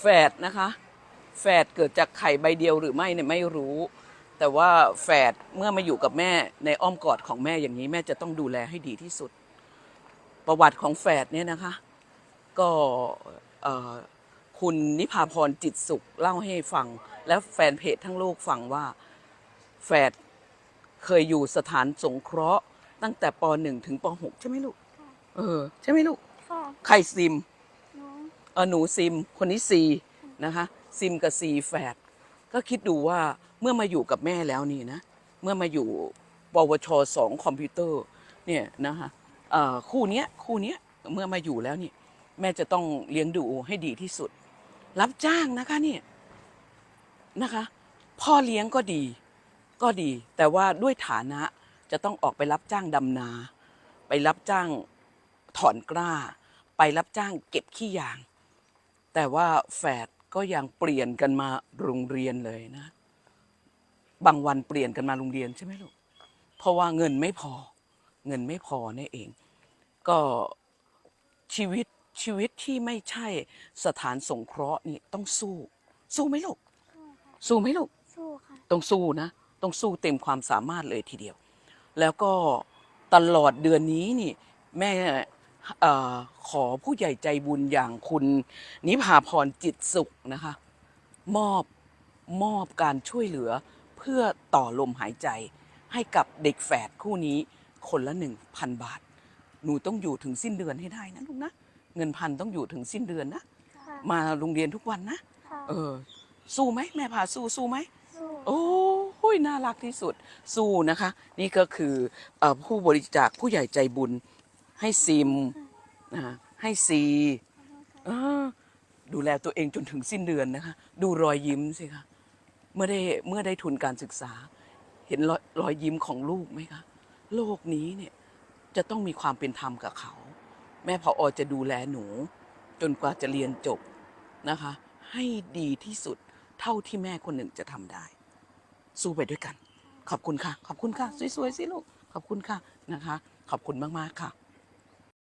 แฝดนะคะ แฝดเกิดจากไข่ใบเดียวหรือไม่เนี่ยไม่รู้ แต่ว่าแฝดเมื่อมาอยู่กับแม่ในอ้อมกอดของแม่อย่างนี้แม่จะต้องดูแลให้ดีที่สุด ประวัติของแฝดเนี่ยนะคะ ก็เอ่อคุณนิพาพรจิตสุขเล่าให้ฟัง และแฟนเพจทั้งโลกฟังว่าแฝดเคยอยู่สถานสงเคราะห์ตั้งแต่ป .1 ถึงป .6 ใช่ไหมลูก เออ ใช่ไหมลูกค่ะใครซิมน้อง เออหนูซิมคนนี้ซีนะคะซิมกับซีแฝดก็คิดดูว่าเมื่อมาอยู่กับแม่แล้วนี่นะ เมื่อมาอยู่ปวชสองคอมพิวเตอร์เนี่ยนะคะคู่เนี้ยคู่เนี้ยเมื่อมาอยู่แล้วนี่แม่จะต้องเลี้ยงดูให้ดีที่สุด รับจ้างนะคะเนี่ยนะคะ พ่อเลี้ยงก็ดี ก็ดี แต่ว่าด้วยฐานะจะต้องออกไปรับจ้างดำนา ไปรับจ้างถอนกล้า ไปรับจ้างเก็บขี้ยาง แต่ว่าแฝดก็ยังเปลี่ยนกันมาโรงเรียนเลยนะ บางวันเปลี่ยนกันมาโรงเรียนใช่ไหมลูก เพราะว่าเงินไม่พอ เงินไม่พอนี่เอง ก็ชีวิตชีวิตที่ไม่ใช่สถานสงเคราะห์นี่ต้องสู้ สู้ไหมลูก สู้ไหมลูก สู้ค่ะ ต้องสู้นะ ต้องสู้เต็มความสามารถเลยทีเดียว แล้วก็ตลอดเดือนนี้นี่ แม่เออขอผู้ใหญ่ใจบุญอย่างคุณนิพาพรจิตสุขนะคะ มอบมอบการช่วยเหลือเพื่อต่อลมหายใจ ให้กับเด็กแฝดคู่นี้คนละหนึ่งพันบาท หนูต้องอยู่ถึงสิ้นเดือนให้ได้นะลูกนะ เงินพันต้องอยู่ถึงสิ้นเดือนนะค่ะมาโรงเรียนทุกวันนะค่ะเออ สู้ไหมแม่พาสู้สู้ไหมสู้โอ้ยน่ารักที่สุด สู้นะคะ นี่ก็คือเออผู้บริจาคผู้ใหญ่ใจบุญ ให้ซิมนะให้ซีดูแลตัวเองจนถึงสิ้นเดือนนะคะ ดูรอยยิ้มสิคะเมื่อได้เมื่อได้ทุนการศึกษา เห็นรอยรอยยิ้มของลูกไหมคะโลกนี้เนี่ยจะต้องมีความเป็นธรรมกับเขา แม่พออจะดูแลหนู จนกว่าจะเรียนจบนะคะ ให้ดีที่สุดเท่าที่แม่คนหนึ่งจะทำได้ สู้ไปด้วยกัน ขอบคุณค่ะ ขอบคุณค่ะ สวยๆสิลูก ขอบคุณค่ะนะคะ ขอบคุณมากๆค่ะ